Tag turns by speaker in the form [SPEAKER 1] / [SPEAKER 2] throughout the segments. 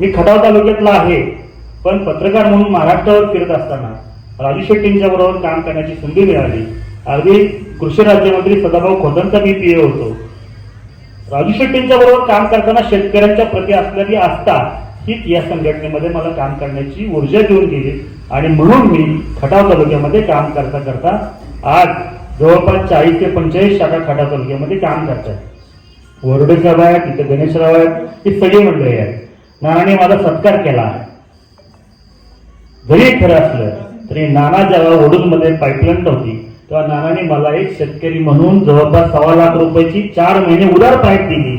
[SPEAKER 1] मी खटाव तालुक्यातला आहे पण पत्रकार म्हणून महाराष्ट्रावर फिरत असताना राजू शेट्टींच्या बरोबर काम करण्याची संधी मिळाली. अगदी कृषी राज्यमंत्री सदाभाऊ खोतांचा मी पीए होतो. राजू शेट्टींच्या बरोबर काम करताना शेतकऱ्यांच्या प्रती असलेली आस्था हीच या संघटनेमध्ये मला काम करण्याची ऊर्जा देऊन गेली. आणि म्हणून मी खटाव तालुक्यामध्ये काम करता करता आज जवळपास चाळीस ते पंचेचाळीस शाखा खटाव तालुक्यामध्ये काम करतात वरडे साहेब आहेत तिथे गणेशराव आहेत ही सगळी मंडळी आहेत. नानाने माझा सत्कार केला. आहे जरी खरं असलं तरी नाना जेव्हा ओढूनमध्ये पाईपलाईन नव्हती तेव्हा नानाने मला एक शेतकरी म्हणून जवळपास सव्वा लाख रुपयाची चार महिने उदार पाईप दिली.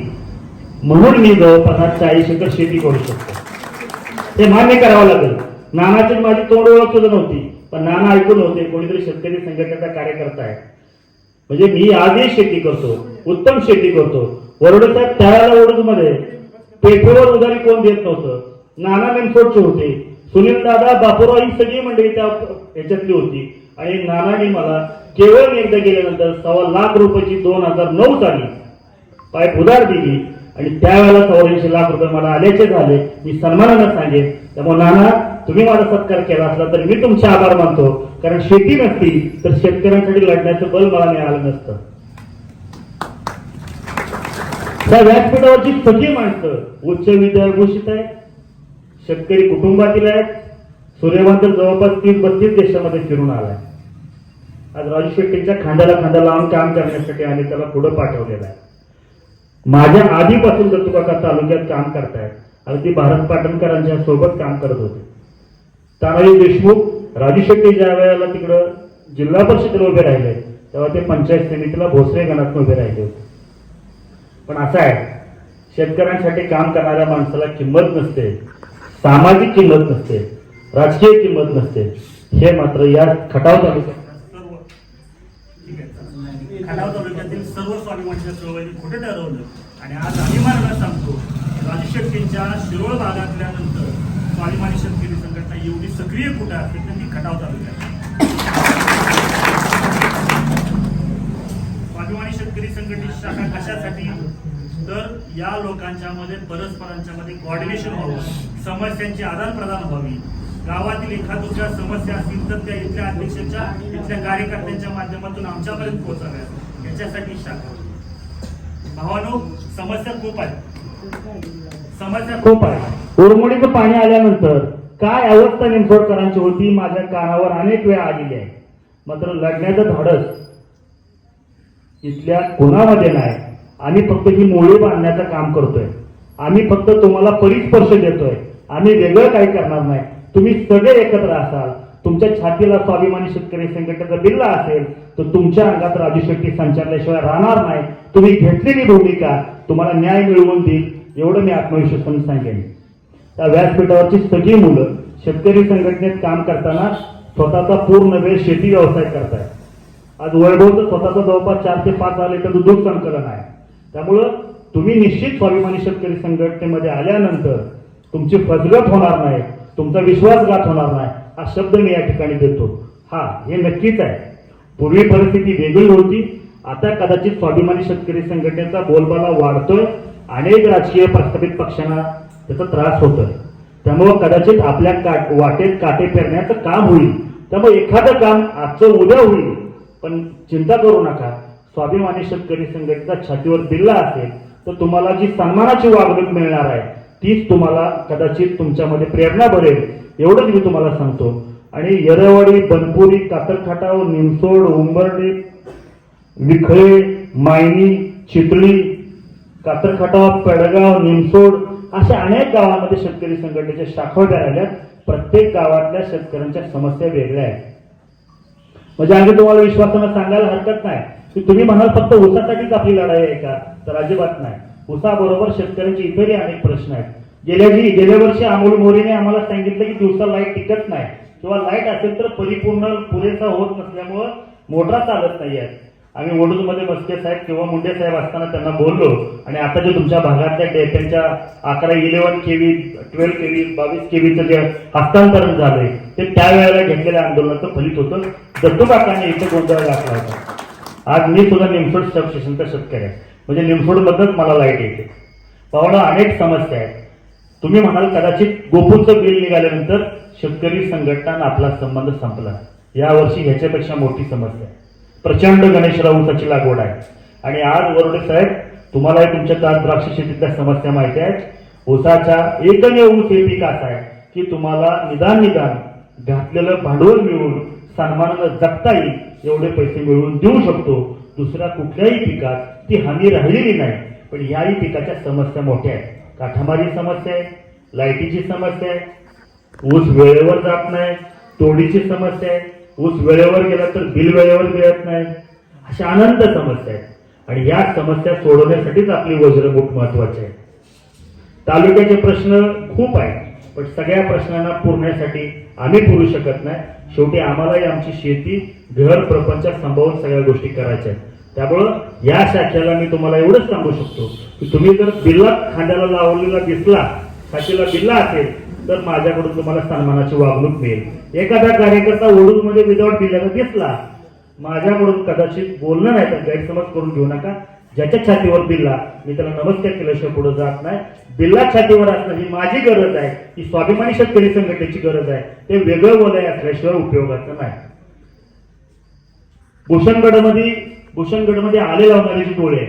[SPEAKER 1] म्हणून मी जवळपास आज चाळीस एकर शेती करू शकतो. ते मान्य करावं लागेल. नानाची माझी तोंड ओळख सुद्धा नव्हती पण नाना ऐकून होते कोणीतरी शेतकरी संघटनेचा कार्यकर्ता आहे. म्हणजे मी आजही शेती करतो उत्तम शेती करतो. वरडोच्या त्यावेळेला ओढूमध्ये पेठेवर उधारी कोण देत नव्हतं. नाना नेमसोडचे होते. सुनील दादा बापूराव ही सगळी मंडळी त्या याच्यातली होती. आणि नानाने मला केवळ एकदा गेल्यानंतर सव्वा लाख रुपयाची दोन हजार नऊ साली पाईप उधार दिली. आणि त्यावेळेला चौऱ्याऐंशी लाख रुपये मला आल्याचे झाले. मी सन्मानानं सांगेन. त्यामुळे नाना तुम्ही माझा सत्कार केला असला तर मी तुमचे आभार मानतो. कारण शेती नसती तर शेतकऱ्यांसाठी लढण्याचं बल मला मिळालं नसतं. त्या व्यासपीठावरची सगळी माणसं? उच्च विद्याभूषित आहेत शेतकरी कुटुंबातील आहेत. सूर्यवंत जवळपास तीन बत्तीस देशामध्ये फिरून आलाय. आज राजू शेट्टींच्या खांद्याला खांदा लावून काम करण्यासाठी आम्ही त्याला पुढे पाठवलेलं आहे. माझ्या आधीपासून दत्तुकाका तालुक्यात काम करतायत. अगदी भारत पाटणकरांच्या सोबत काम करत होते. तानाजी देशमुख राजू शेट्टी ज्या वेळेला तिकडं जिल्हा परिषदेला उभे राहिले तेव्हा ते पंचायत समितीला भोसरे गणात उभे राहिले होते. पण असं आहे शेतकऱ्यांसाठी काम करणाऱ्या माणसाला किंमत नसते सामाजिक किंमत नसते राजकीय किंमत नसते हे मात्र या खटाव तालुक्यात. सर्व खटाव तालुक्यातील सर्व स्वाभिमानच्या चळवळीने कुठे ठरवलं. आणि आज अभिमानाला सांगतो राजू शेट्टींच्या शिरोळ भागातल्या नंतर स्वाभिमानी शेतकरी संघटना एवढी सक्रिय कुठे असते तर ती खटाव तालुक्यात. स्वाभिमानी शेतकरी संघटनेची शाखा कशासाठी? तर या लोकांच्या मध्ये परस्परांच्या मध्ये कॉर्डिनेशन व्हावं. समस्यांची आदान प्रदान व्हावी. गावातील एखाद्या समस्या असतील तर त्या इथल्या अध्यक्षांच्या इथल्या कार्यकर्त्यांच्या माध्यमातून आमच्यापर्यंत पोहोचाव्या याच्यासाठी शाखा. भावानो समस्या खूप आहे. समस्या खूप आहे. उरमोडीचं पाणी आल्यानंतर काय अवस्था निमसोडकरांची होती माझ्या कानावर अनेक वेळा आलेली आहे. मात्र लढण्याचं धाडस इथल्या कुणामध्ये नाही. आम्ही फक्त ही मोळी बांधण्याचं काम करतोय. आम्ही फक्त तुम्हाला परिस्पर्श देतोय. आम्ही वेगळं काही करणार नाही. तुम्ही सगळे एकत्र असाल तुमच्या छातीला स्वाभिमानी शेतकरी संघटनेचा बिल्ला असेल तर तुमच्या अंगात राजू शेट्टी संचारल्याशिवाय राहणार नाही. तुम्ही घेतलेली भूमिका तुम्हाला न्याय मिळवून देईल एवढं मी आत्मविश्वासाने सांगेन. त्या व्यासपीठावरची सगळी मुलं शेतकरी संघटनेत काम करताना स्वतःचा पूर्ण वेळ शेती व्यवसाय करतायत. आज वैभवचं स्वतःचा जवळपास चार ते पाच आले तर दूध संकलन आहे. त्यामुळं तुम्ही निश्चित स्वाभिमानी शेतकरी संघटनेमध्ये आल्यानंतर तुमची फजगत होणार नाही तुमचा विश्वासघात होणार नाही हा शब्द मी या ठिकाणी देतो. हा हे नक्कीच आहे. पूर्वी परिस्थिती वेगळी होती. आता कदाचित स्वाभिमानी शेतकरी संघटनेचा बोलबाला वाढतोय. अनेक राजकीय प्रस्थापित पक्षांना त्याचा त्रास होतोय. त्यामुळं कदाचित आपल्या काट वाटेत काटे पेरण्याचं काम होईल. त्यामुळे एखादं काम आजचं उद्या होईल. पण चिंता करू नका. स्वाभिमानी शेतकरी संघटनेचा छातीवर दिला असेल तर तुम्हाला जी सन्मानाची वागणूक मिळणार आहे तीच तुम्हाला कदाचित तुमच्यामध्ये प्रेरणा भरेल एवढंच मी तुम्हाला सांगतो. आणि येरवाडी बनपुरी कातरखाटाव निमसोड उंबरडी विखळे मायनी चितळी कातरखाटाव पेडगाव निमसोड अशा अनेक गावांमध्ये शेतकरी संघटनेच्या शाखा राहिल्या. प्रत्येक गावातल्या शेतकऱ्यांच्या समस्या वेगळ्या आहेत. म्हणजे आम्ही तुम्हाला विश्वासानं सांगायला हरकत नाही. तुम्ही म्हणाल फक्त ऊसासाठीच आपली लढाई आहे का? तर अजिबात नाही. ऊसाबरोबर शेतकऱ्यांचे इतरही अनेक प्रश्न आहेत. गेल्या जी गेल्या वर्षी अमोल मोरेने आम्हाला सांगितलं की दिवसा लाइट टिकत नाही किंवा लाइट असेल तर परिपूर्ण पुरेसा होत नसल्यामुळं मोटरा चालत नाही आहेत आम्ही वडूजमध्ये मस्के साहेब किंवा मुंडे साहेब असताना त्यांना बोललो आणि आता जे तुमच्या भागातल्या त्यांच्या अकरा इलेव्हन केवी ट्वेल्व केवी बावीस केवीचं जे हस्तांतरण झालंय ते त्यावेळेला घेतलेल्या आंदोलनाचं फलित होतं. दत्तू काकांनी इथं गोंधळ घातला होता. आज मी सुद्धा निमसोड सबस्टेशनचा शेतकरी आहे. म्हणजे निमसोडमधनच मला लाइट येते. पाहुणा अनेक समस्या आहेत. तुम्ही म्हणाल कदाचित गोपूरचं बिल निघाल्यानंतर शेतकरी संघटना आपला संबंध संपला. यावर्षी ह्याच्यापेक्षा मोठी समस्या आहे. प्रचंड गणेशराव ऊसाची लागवड आहे. आणि आज वरोडे साहेब तुम्हालाही तुमच्या दात द्राक्ष शेतीतल्या समस्या माहिती आहेत. ऊसाच्या एकमेव ऊस हे पीक असा आहे की तुम्हाला निदान निदान घातलेलं भांडवल मिळून सन्मानानं जगता येईल एवढे पैसे मिळवून देऊ शकतो. दुसऱ्या कुठल्याही पिकात ती हमी राहिलेली नाही पण याही पिकाच्या समस्या मोठ्या आहेत. काठामारी समस्या आहे लाईटीची समस्या आहे ऊस वेळेवर जात नाही तोडीची समस्या आहे ऊस वेळेवर गेला तर बिल वेळेवर मिळत नाही. अशा अनंत समस्या आहेत. आणि या समस्या सोडवण्यासाठीच आपली वज्रमुठ महत्वाची आहे. तालुक्याचे प्रश्न खूप आहेत. पण सगळ्या प्रश्नांना पुरण्यासाठी आम्ही पुरू शकत नाही. शेवटी आम्हालाही आमची शेती घर प्रपंच सांभाळून सगळ्या गोष्टी करायच्या आहेत. त्यामुळं या शाखेला मी तुम्हाला एवढंच सांगू शकतो की तुम्ही जर बिल्ला खांद्याला लावलेला दिसला शाखेला बिल्ला असेल तर माझ्याकडून तुम्हाला सन्मानाची वागणूक मिळेल. एखादा कार्यकर्ता ओढूनमध्ये विदाऊट बिल्ल्याला दिसला माझ्याकडून कदाचित बोलणं नाही तर गैरसमज करून घेऊ नका. ज्याच्या छातीवर बिल्ला मी त्याला नमस्कार केल्याशिवाय पुढे जात नाही. बिल्ला छातीवर असणं ही माझी गरज आहे. ही स्वाभिमानी शेतकरी संघटनेची गरज आहे. ते वेगळं वलय असल्याशिवाय उपयोगाचं नाही. भूषणगडमध्ये भूषणगडमध्ये आले लावणारे जे डोळे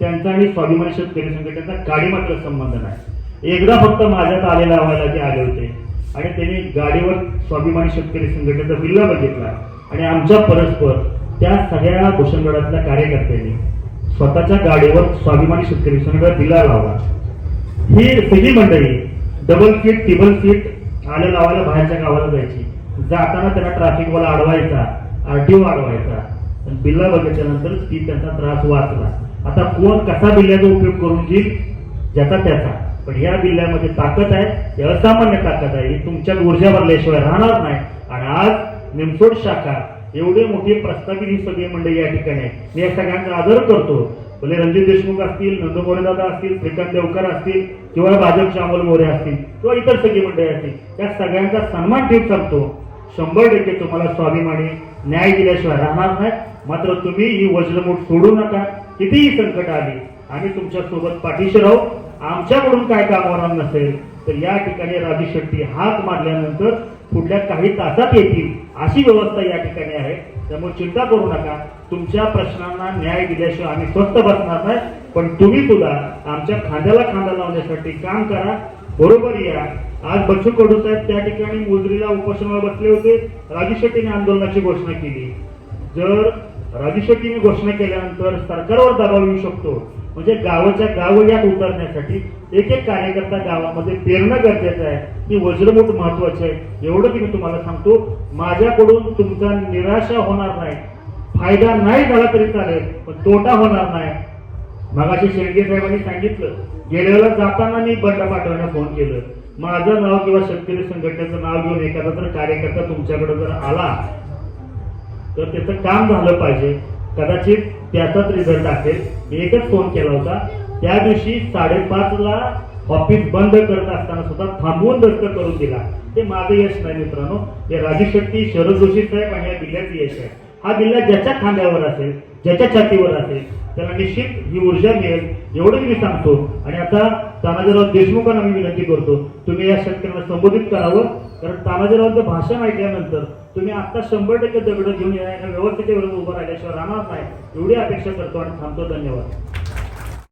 [SPEAKER 1] त्यांचा आणि स्वाभिमानी शेतकरी संघटनेचा गाडी मात्र संबंध नाही. एकदा फक्त माझ्यात आले लावायला ते आले होते. आणि त्यांनी गाडीवर स्वाभिमानी शेतकरी संघटनेचा बिल्ला बघितला. आणि आमच्या परस्पर त्या सगळ्या भूषणगडातल्या कार्यकर्त्यांनी स्वतःच्या गाडीवर स्वाभिमानी शेतकरी संघ दिला लावला ही सगळी मंडळी डबल सीट टिबल सीट आले लावायला बाहेरच्या गावाला जायची. जाताना त्यांना ट्रॅफिकवाला अडवायचा आरटीओ अडवायचा पण बिल्ला बघितल्यानंतर ती त्यांचा त्रास वाचला. आता कोण कसा बिल्ल्याचा उपयोग करून घेईल? ज्याचा त्याचा. पण या बिल्ल्यामध्ये ताकद आहे हे असामान्य ताकद आहे. ही तुमच्यात ऊर्जा भरल्याशिवाय राहणार नाही. आणि आज निमसोड शाखा एवढे मोठे प्रस्थापित ही सगळी मंडळी या ठिकाणी आहे मी या सगळ्यांचा आदर करतो. भले रणजित देशमुख असतील नंदू मोरेदादा असतील श्रीकांत देवकर असतील किंवा भाजपचे अमोल मोरे असतील किंवा इतर सगळी मंडळी असतील त्या सगळ्यांचा सन्मान ठेवत सांगतो. शंभर टक्के तुम्हाला स्वाभिमानी न्याय दिल्याशिवाय राहणार नाही. मात्र तुम्ही ही वज्रमूठ सोडू नका. कितीही संकट आली आम्ही तुमच्यासोबत पाठीशी राहू. आमच्याकडून काय काम होणार नसेल तर या ठिकाणी राजू शेट्टी हात मारल्यानंतर पुढल्या काही तासात येतील अशी व्यवस्था या ठिकाणी आहे. त्यामुळे चिंता करू नका. तुमच्या प्रश्नांना न्याय दिल्याशिवाय आम्ही स्वस्त बसणार नाही. पण तुम्ही सुद्धा आमच्या खांद्याला खांदा लावण्यासाठी काम करा. बरोबर या. आज बच्चू कडू साहेब त्या ठिकाणी मुजरीला उपोषणाला बसले होते. राजू शेट्टीने आंदोलनाची घोषणा केली. जर राजू घोषणा केल्यानंतर सरकारवर दबाव येऊ शकतो. म्हणजे गावाच्या गाव यात उतरण्यासाठी एक एक कार्यकर्ता गावामध्ये पेरणं गरजेचं आहे. की वज्रमूठ महत्वाची आहे. एवढं की मी तुम्हाला सांगतो माझ्याकडून तुमचा निराशा होणार नाही. फायदा नाही झाला तरी चालेल पण तोटा होणार नाही. मगाशी शेळके साहेबांनी सांगितलं गेल्याला जाताना मी बंड पाठवण्यास फोन केलं. माझं नाव किंवा शेतकरी संघटनेचं नाव घेऊन एखादा जर कार्यकर्ता तुमच्याकडे जर आला तर त्याचं काम झालं पाहिजे. कदाचित त्याचाच रिझल्ट असेल. मी एकच फोन केला होता. त्या दिवशी साडेपाचला ऑफिस बंद करत असताना सुद्धा थांबवून दस्त करून दिला. ते माझं यश नाही मित्रांनो. हे राजू शेट्टी शरद जोशी साहेब आणि या बिल्ल्याचं यश आहे. हा बिल्ला ज्याच्या खांद्यावर असेल ज्याच्या छातीवर असेल त्याला निश्चित ही ऊर्जा मिळेल एवढंच मी सांगतो. आणि आता तानाजीराव देशमुखांना मी विनंती करतो तुम्ही या शेतकऱ्यांना संबोधित करावं. कारण तानाजीरावांचं भाषण ऐकल्यानंतर तुम्ही आता शंभर टक्के दगड घेऊन या व्यवस्थित व्यवस्थेच्या उभं राहिल्याशिवाय राहणार नाही. एवढी अपेक्षा करतो आणि थांबतो. धन्यवाद.